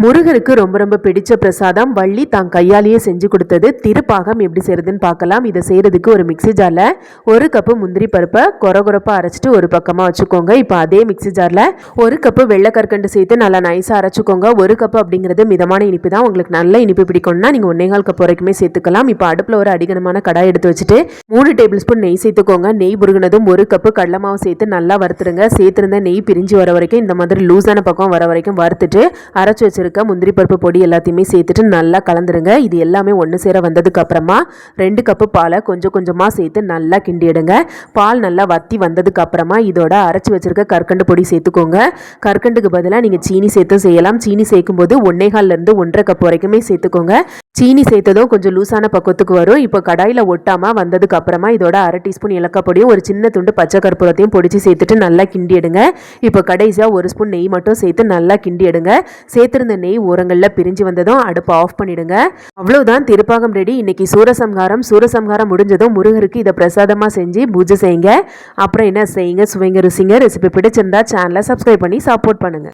முருகருக்கு ரொம்ப ரொம்ப பிடிச்ச பிரசாதம் வள்ளி தான் கையாலேயே செஞ்சு கொடுத்தது. திருப்பாகம் எப்படி செய்யறதுன்னு பார்க்கலாம். இதை செய்கிறதுக்கு ஒரு மிக்ஸி ஜாரில் ஒரு கப்பு முந்திரி பருப்பை கொரகொரப்பாக அரைச்சிட்டு ஒரு பக்கமாக வச்சுக்கோங்க. இப்போ அதே மிக்ஸி ஜாரில் ஒரு கப்பு வெள்ளை கற்கண்டு சேர்த்து நல்லா நைஸாக அரைச்சிக்கோங்க. ஒரு கப்பு அப்படிங்கிறது மிதமான இனிப்பு தான். உங்களுக்கு நல்ல இனிப்பு பிடிக்கும்னா நீங்கள் ஒன்னேகால் கப் வரைக்குமே சேர்த்துக்கலாம். இப்போ அடுப்பில் ஒரு அடிகனமான கடாய் எடுத்து வச்சுட்டு மூணு டேபிள் ஸ்பூன் நெய் சேர்த்துக்கோங்க. நெய் புருகினதும் ஒரு கப்பு கடலை மாவு சேர்த்து நல்லா வறுத்துருங்க. சேர்த்துருந்த நெய் பிரிஞ்சு வர வரைக்கும் இந்த மாதிரி லூஸான பக்கம் வர வரைக்கும் வறுத்துட்டு அரைச்சி வச்சிருக்க முந்திரி பருப்பு பொடி எல்லாத்தையுமே சேர்த்துட்டு நல்லா கலந்துருங்க. இது எல்லாமே ஒன்று சேர வந்ததுக்கப்புறமா ரெண்டு கப்பு பாலை கொஞ்சம் கொஞ்சமாக சேர்த்து நல்லா கிண்டிடுங்க. பால் நல்லா வத்தி வந்ததுக்கப்புறமா இதோட அரைச்சி வச்சிருக்க கற்கண்டு பொடி சேர்த்துக்கோங்க. கற்கண்டுக்கு பதிலாக நீங்கள் சீனி சேர்த்தும் செய்யலாம். சீனி சேர்க்கும்போது ஒன்னேகால்லேருந்து ஒன்றரை கப் வரைக்குமே சேர்த்துக்கோங்க. சீனி சேர்த்ததும் கொஞ்சம் லூஸான பக்குவத்துக்கு வரும். இப்போ கடாயில் ஒட்டாமல் வந்ததுக்கு அப்புறமா இதோட அரை டீஸ்பூன் ஏலக்காய் பொடியும் ஒரு சின்ன துண்டு பச்சை கற்பூரத்தையும் பொடிச்சு சேர்த்துட்டு நல்லா கிண்டி எடுங்க இப்போ கடைசியாக ஒரு ஸ்பூன் நெய் மட்டும் சேர்த்து நல்லா கிண்டி எடுங்க சேர்த்துருந்த நெய் ஓரங்களில் பிரிஞ்சு வந்ததும் அடுப்பை ஆஃப் பண்ணிடுங்க. அவ்வளவுதான் திருப்பாகம் ரெடி இன்னைக்கு சூரசம்ஹாரம். சூரசம்ஹாரம் முடிஞ்சதும் முருகருக்கு இதை பிரசாதமாக செஞ்சு பூஜை செய்யுங்க. அப்புறம் என்ன செய்யுங்க? சுவைங்க ருசிங்க. ரெசிபி பிடிச்சிருந்தா சேனலை சப்ஸ்கிரைப் பண்ணி சப்போர்ட் பண்ணுங்க.